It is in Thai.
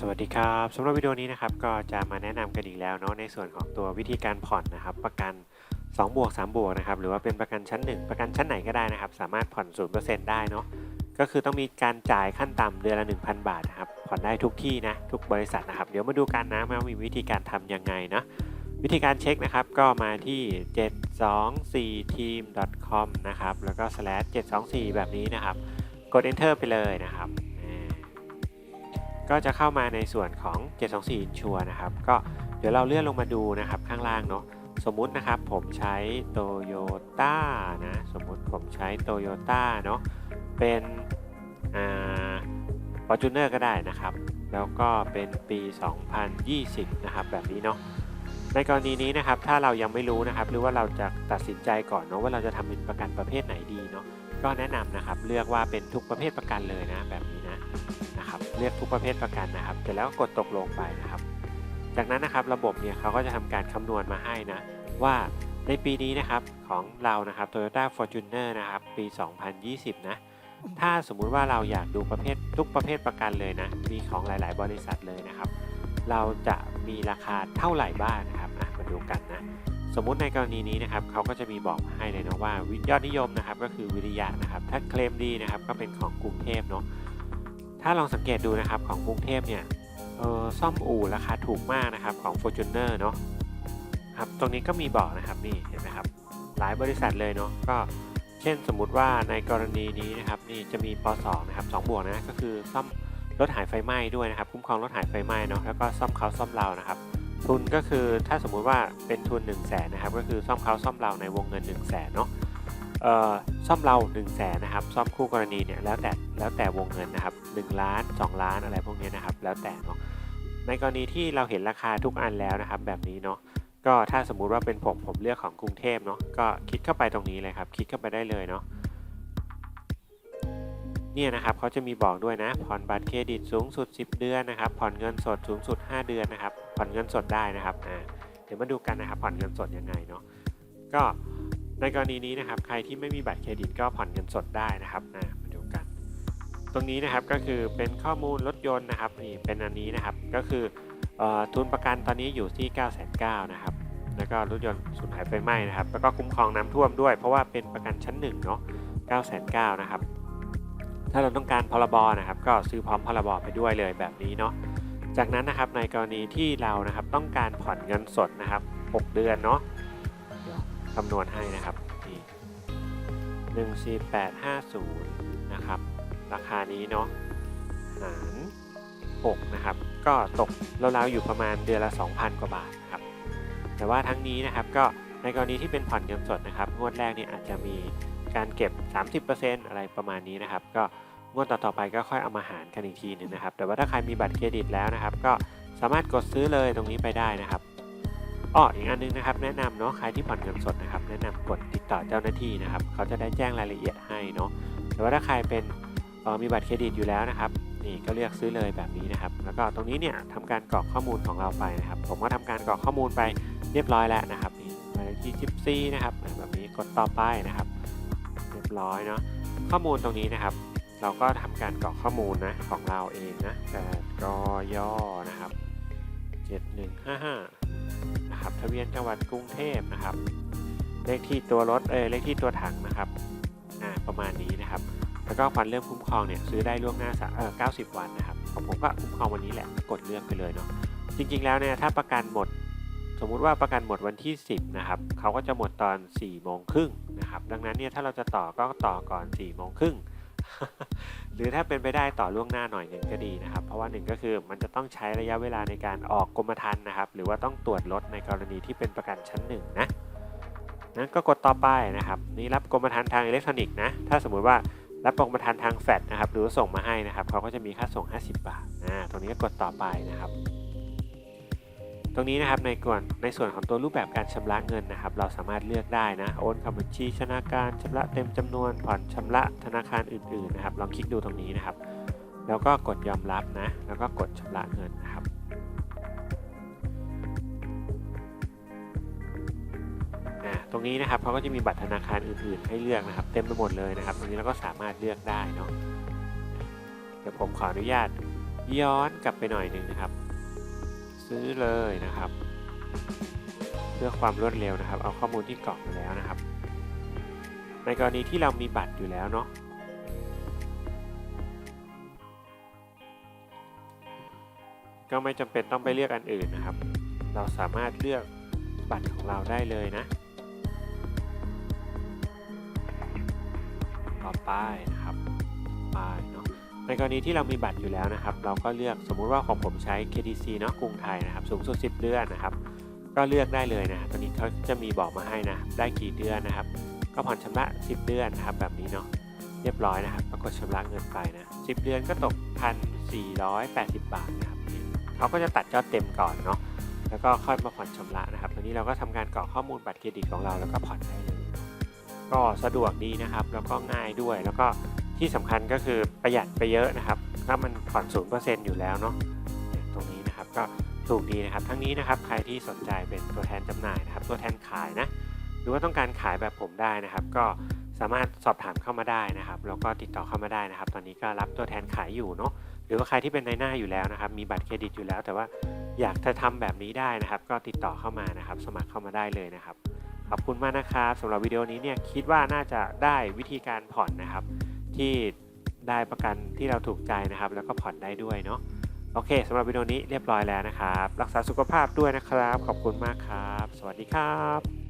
สวัสดีครับสำหรับวิดีโอนี้นะครับก็จะมาแนะนำกันอีกแล้วเนาะในส่วนของตัววิธีการผ่อนนะครับ ประกัน2บวก3บวกนะครับหรือว่าเป็นประกันชั้น 1 ประกันชั้นไหนก็ได้นะครับ สามารถผ่อน 0%ได้เนาะก็คือต้องมีการจ่ายขั้นต่ำเดือนละ 1,000 บาทนะครับผ่อนได้ทุกที่นะทุกบริษัทนะครับ เดี๋ยวมาดูกันนะว่ามีวิธีการทำยังไงนะวิธีการเช็คนะครับก็มาที่ 724team.com นะครับแล้วก็ slash 724 แบบนี้นะครับ กด enter ไปเลยนะครับ ก็จะเข้ามาในส่วนของ 724 Insure นะครับ ก็เดี๋ยวเราเลื่อนลงมาดูนะครับข้างล่างเนาะ สมมุตินะครับผมใช้ Toyota นะ สมมุติผมใช้ Toyota เนาะ เป็นอ่า Fortuner ก็ได้นะครับ แล้วก็เป็นปี 2020 นะครับ แบบนี้เนาะ ในกรณีนี้นะครับ ถ้าเรายังไม่รู้นะครับ หรือว่าเราจะตัดสินใจก่อนเนาะว่าเราจะทำเป็นประกันประเภทไหนดีเนาะ ก็แนะนำนะครับ เลือกว่าเป็นทุกประเภทประกันเลยนะ แบบนี้นะ นะครับ เลือกทุกประเภทประกันนะครับ เสร็จแล้วก็กดตกลงไปนะครับ จากนั้นนะครับระบบเนี่ยเขาก็จะทำการคำนวณมาให้นะว่าในปีนี้นะครับของเรานะครับ Toyota Fortuner นะครับ ปี 2020 นะ ถ้าสมมุติว่าเราอยากดูประเภททุกประเภทประกันเลยนะ มีของหลาย ๆ บริษัทเลยนะครับ เราจะมีราคาเท่าไหร่บ้างนะครับอะมาดูกันนะ สมมุติในกรณีนี้นะครับเขาก็จะมีบอกให้เลยนะว่ายอดนิยมนะครับก็คือวิริยะนะครับ ถ้าเคลมดีนะครับก็เป็นของกรุงเทพเนาะ ถ้าลองสังเกตดูนะครับของกรุงเทพเนี่ยเออซ่อมอู่ราคาถูกมากนะครับของ Fortuner เนาะครับตรงนี้ก็มีบอกนะครับนี่เห็นไหมครับหลายบริษัทเลยเนาะก็เช่นสมมุติว่าในกรณีนี้นะครับนี่จะมีป .2 นะครับ2บวกนะก็คือซ่อมรถหายไฟไหม้ด้วยนะครับ คุ้มครองรถหายไฟไหม้เนาะแล้วก็ซ่อมเขาซ่อมเรานะครับ ทุนก็คือถ้าสมมุติว่าเป็นทุน 1 0 0 0 0แสนนะครับก็คือซ่อมเขาซ่อมเราในวงเงิน 1 0 0 0 0แสนเนาะซ่อมเรา1นึ่งแสนนะครับซ่อมคู่กรณีเนี่ยแล้วแต่ แล้วแต่วงเงินนะครับ1ล้าน 2 ล้านอะไรพวกนี้นะครับ แล้วแต่เนาะในกรณีที่เราเห็นราคาทุกอันแล้วนะครับ แบบนี้เนาะก็ถ้าสมมุติว่าเป็นผมผมเลือกของกรุงเทพเนาะก็คลิกเข้าไปตรงนี้เลยครับ คลิกเข้าไปได้เลยเนาะเนี่ยนะครับเขาจะมีบอกด้วยนะผ่อนบัตรเครดิตสูงสุด 10 เดือนนะครับ ผ่อนเงินสดสูงสุด 5 เดือนนะครับ ผ่อนเงินสดได้นะครับอ่าเดี๋ยวมาดูกันนะครับ ผ่อนเงินสดยังไงเนาะก็ในกรณีนี้นะครับ ใครที่ไม่มีบัตรเครดิตก็ผ่อนเงินสดได้นะครับนะ ตรงนี้นะครับก็คือเป็นข้อมูลรถยนต์นะครับนี่เป็นอันนี้นะครับก็คืออทุนประกันตอนนี้อยู่ที่ 9 9 0 0 0นะครับแล้วก็รถยนต์สูญหายไฟไหม้นะครับ แล้วก็คุ้มครองน้ำท่วมด้วย เพราะว่าเป็นประกันชั้น1เนาะ9 9 0 0นะครับถ้าเราต้องการพรบนะครับ ก็ซื้อพร้อมพรบไปด้วยเลยแบบนี้เนาะจากนั้นนะครับในกรณีที่เรานะครับต้องการผ่อนเงินสดนะครับ 6 เดือนเนาะคำนวณให้นะครับนี่หนึ่งสี่แปดห้าศูนย์นะครับ ราคานี้เนาะหาร6นะครับ ก็ตกราวๆอยู่ประมาณเดือนละ 2,000 กว่าบาทนะครับ แต่ว่าทั้งนี้นะครับก็ในกรณีที่เป็นผ่อนเงินสดนะครับ งวดแรกนี่อาจจะมีการเก็บ 30%อะไรประมาณนี้นะครับ ก็งวดต่อๆไปก็ค่อยเอามาหารกันอีกทีหนึงนะครับ แต่ว่าถ้าใครมีบัตรเครดิตแล้วนะครับ ก็สามารถกดซื้อเลยตรงนี้ไปได้นะครับอ้ออีกอันนึงนะครับ แนะนำเนาะใครที่ผ่อนเงินสดนะครับ แนะนำกดติดต่อเจ้าหน้าที่นะครับ เขาจะได้แจ้งรายละเอียดให้เนาะแต่ว่าถ้าใครเป็น มีบัตรเครดิตอยู่แล้วนะครับนี่ก็เลือกซื้อเลยแบบนี้นะครับ แล้วก็ตรงนี้เนี่ยทำการกรอกข้อมูลของเราไปนะครับ ผมก็ทำการกรอกข้อมูลไปเรียบร้อยแล้วนะครับนี่หมายเลขที่จิปซีนะครับแบบนี้กดต่อไปนะครับ เรียบร้อยเนาะข้อมูลตรงนี้นะครับ เราก็ทำการกรอกข้อมูลนะของเราเองนะแต่กยนะครับ7155นะครับทะเบียนจังหวัดกรุงเทพนะครับ เลขที่ตัวรถเออเลขที่ตัวถังนะครับอ่าประมาณนี้นะครับ แล้วก็วันเริ่มคุ้มครองเนี่ยซื้อได้ล่วงหน้าสะเออ90 วันนะครับของผมก็คุ้มครองวันนี้แหละกดเลือกไปเลยเนาะจริงๆแล้วเนี่ยถ้าประกันหมด สมมุติว่าประกันหมดวันที่ 10นะครับเขาก็จะหมดตอน4โมงครึ่งนะครับดังนั้นเนี่ยถ้าเราจะต่อก็ต่อก่อน4โมงครึ่งหรือถ้าเป็นไปได้ต่อล่วงหน้าหน่อยหนึ่งก็ดีนะครับ เพราะว่าหนึ่งก็คือมันจะต้องใช้ระยะเวลาในการออกกรมธรรม์นะครับ หรือว่าต้องตรวจรถในกรณีที่เป็นประกันชั้นหนึ่งนะนั้นก็กดต่อไปนะครับ นี่รับกรมธรรม์ทางอิเล็กทรอนิกส์นะ ถ้าสมมุติว่า รับกรมธรรม์ทางแฟดนะครับหรือส่งมาให้นะครับเขาก็จะมีค่าส่ง 50 บาทอ่าตรงนี้ก็กดต่อไปนะครับ ตรงนี้นะครับในส่วนในส่วนของตัวรูปแบบการชำระเงินนะครับ เราสามารถเลือกได้นะโอนเข้าบัญชีธนาคารชำระเต็มจำนวนผ่อนชำระธนาคารอื่นๆนะครับลองคลิกดูตรงนี้นะครับ แล้วก็กดยอมรับนะแล้วก็กดชำระเงินนะครับ ตรงนี้นะครับเขาก็จะมีบัตรธนาคารอื่นๆ ให้เลือกนะครับ เต็มไปหมดเลยนะครับ ตรงนี้เราก็สามารถเลือกได้เนาะเดี๋ยวผมขออนุญาตย้อนกลับไปหน่อยหนึ่งนะครับ ซื้อเลยนะครับ เพื่อความรวดเร็วนะครับ เอาข้อมูลที่กรอกมาแล้วนะครับ ในกรณีที่เรามีบัตรอยู่แล้วเนาะก็ไม่จำเป็นต้องไปเลือกอันอื่นนะครับ เราสามารถเลือกบัตรของเราได้เลยนะ ไปนะครับไปเนาะในกรณีที่เรามีบัตรอยู่แล้วนะครับ เราก็เลือกสมมุติว่าของผมใช้ KTC เนาะกรุงไทยนะครับ สูงสุด 10 เดือนนะครับ ก็เลือกได้เลยนะตอนนี้เขาจะมีบอกมาให้นะ ได้กี่เดือนนะครับ ก็ผ่อนชำระ 10 เดือนนะครับ แบบนี้เนาะเรียบร้อยนะครับปรากฏชำระเงินไปนะ 10 เดือนก็ตก 1,480 บาทนะครับเขาก็จะตัดยอดเต็มก่อนเนาะแล้วก็ค่อยมาผ่อนชำระนะครับตอนนี้เราก็ทำการกรอกข้อมูลบัตรเครดิตของเราแล้วก็ผ่อนได้เลย ก็สะดวกดีนะครับ แล้วก็ง่ายด้วย แล้วก็ที่สำคัญก็คือประหยัดไปเยอะนะครับถ้ามันผ่อนศูนย์เปอร์เซ็นต์อยู่แล้วเนาะตรงนี้นะครับก็ถูกดีนะครับทั้งนี้นะครับใครที่สนใจเป็นตัวแทนจำหน่ายนะครับ ตัวแทนขายนะหรือว่าต้องการขายแบบผมได้นะครับ ก็สามารถสอบถามเข้ามาได้นะครับแล้วก็ติดต่อเข้ามาได้นะครับ ตอนนี้ก็รับตัวแทนขายอยู่เนาะหรือว่าใครที่เป็นในหน้าอยู่แล้วนะครับ มีบัตรเครดิตอยู่แล้ว แต่ว่าอยากจะทำแบบนี้ได้นะครับ ก็ติดต่อเข้ามานะครับ สมัครเข้ามาได้เลยนะครับ ขอบคุณมากนะครับสำหรับวิดีโอนี้เนี่ยคิดว่าน่าจะได้วิธีการผ่อนนะครับ ที่ได้ประกันที่เราถูกใจนะครับ แล้วก็ผ่อนได้ด้วยเนาะโอเคสำหรับวิดีโอนี้เรียบร้อยแล้วนะครับ รักษาสุขภาพด้วยนะครับ ขอบคุณมากครับ สวัสดีครับ